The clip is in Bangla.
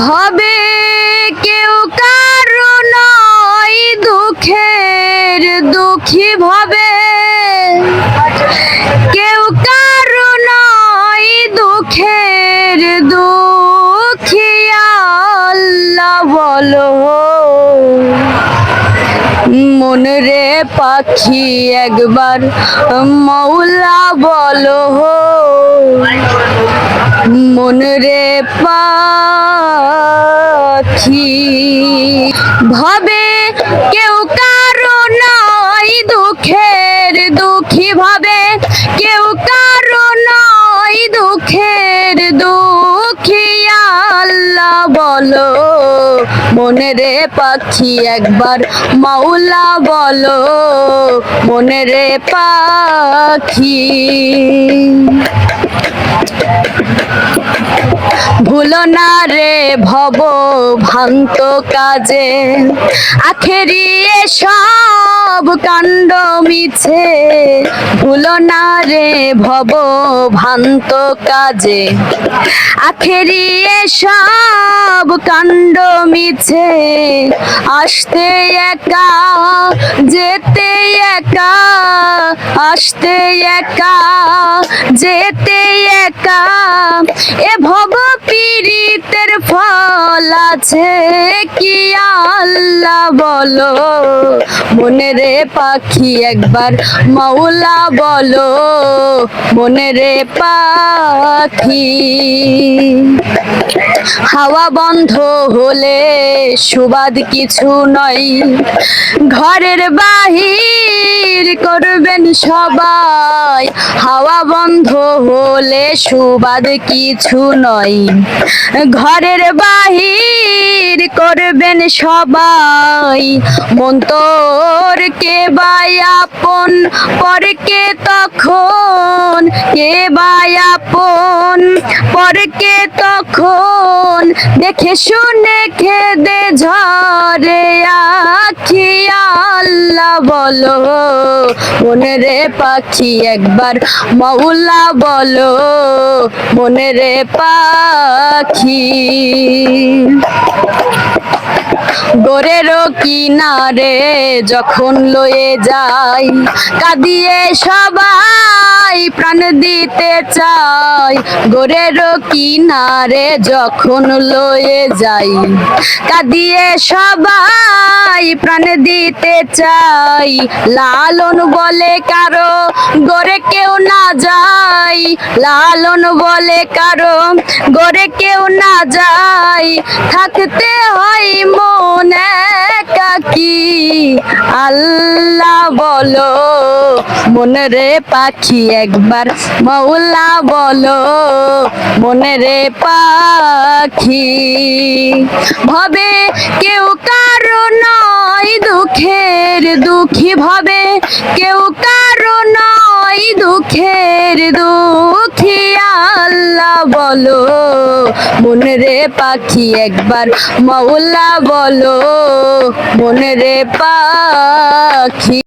ভবে কেউ কারও নয় দুঃখের দুঃখী ভবে। কেউ কারও নয় দুঃখের দুঃখী আল্লাহ বলো। মন রে পাখি একবার মৌলা বলো। মন রে পাখি ভাবে কেউ কারও নয় দুঃখের দুঃখী ভাবে। কেউ কারও নয় দুঃখের দুঃখী, আল্লাহ বলো। মনে রে পাখি একবার, মাওলা বলো। মনে রে পাখি। ভুলো না রে ভব ভান্ত কাজে। আখেরি সব কাণ্ড মিছে। ভুলো না রে ভব ভান্ত কাজে। আখেরি সব কাণ্ড মিছে। আসতে একা, যেতে একা আসতে একা, যেতে একা। এ ভব পীড়িতের ফল আছে কি আল্লাহ বলো? মনে রে পাখি একবার মাওলা বলো। মনে রে পাখি। হাওয়া বন্ধ হলে সুবাদ কিছু নয়। ঘরের বাহির করবেন সবাই। হাওয়া বন্ধ হলে সুবাদ কিছু নয়। ঘরের বাহির করবেন সবাই। মন্তর কে বায়াপন পরকে তখন কে বায়াপন পরকে তখন দেখে শুনে খেদে ঝরে আখি আল্লাহ বলো। মনে রে পাখি একবার মৌলা বলো মনে রে পাখি। গোরের কিনারে যখন লয়ে যাই, কাঁদিয়ে সবাই প্রাণ দিতে চাই। গোরের কিনারে যখন লয়ে যাই, কাঁদিয়ে সবাই প্রাণ দিতে চাই। লালন বলে কারও গোরে কেউ না যাই লালন বলে কারও গোরে কেউ না যাই থাকতে হয় মন আল্লাহ বলো, মনে রে পাখি একবার, মৌলা বলো, মনে রে পাখি। ভবে কেউ কারও নয় দুঃখের দুঃখী, ভবে কেউ কারও নয় দুঃখের দুঃখী, আল্লাহ বলো। মনে রে পাখি একবার মৌলা বলো মন রে পাখি